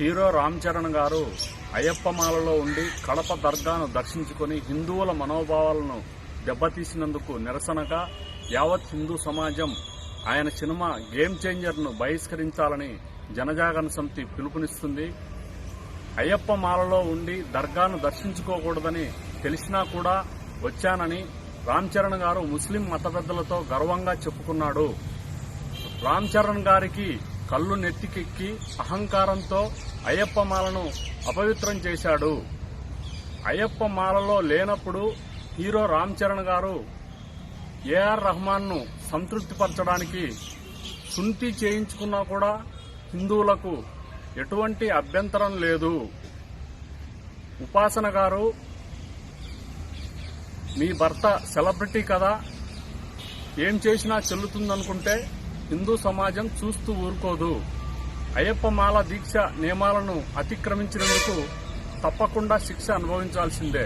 Hero Ram Charan గారు అయ్యప్పమాలలో ఉండి కడప దర్గాను దర్శించుకొని హిందువుల మనోభావాలను దెబ్బతీసినందుకు నిరసనగా యావత్ హిందూ సమాజం ఆయన సినిమా గేమ్ చేంజర్ను బహిష్కరించాలని జనజాగరణ సమితి పిలుపునిస్తుంది. అయ్యప్పమాలలో ఉండి దర్గాను దర్శించుకోకూడదని తెలిసినా కూడా వచ్చానని రామ్ చరణ్ గారు ముస్లిం మత పెద్దలతో గర్వంగా చెప్పుకున్నాడు. రామ్ చరణ్ గారికి కళ్ళు నెత్తికెక్కి అహంకారంతో అయ్యప్ప మాలను అపవిత్రం చేశాడు. అయ్యప్ప మాలలో లేనప్పుడు హీరో రామ్ చరణ్ గారు ఏఆర్ రెహమాన్ను సంతృప్తిపరచడానికి సుంతి చేయించుకున్నా కూడా హిందువులకు ఎటువంటి అభ్యంతరం లేదు. ఉపాసన గారు మీ భర్త సెలబ్రిటీ కదా ఏం చేసినా చెల్లుతుందనుకుంటే హిందూ సమాజం చూస్తూ ఊరుకోదు. అయ్యప్ప మాల దీక్ష నియమాలను అతిక్రమించినందుకు తప్పకుండా శిక్ష అనుభవించాల్సిందే.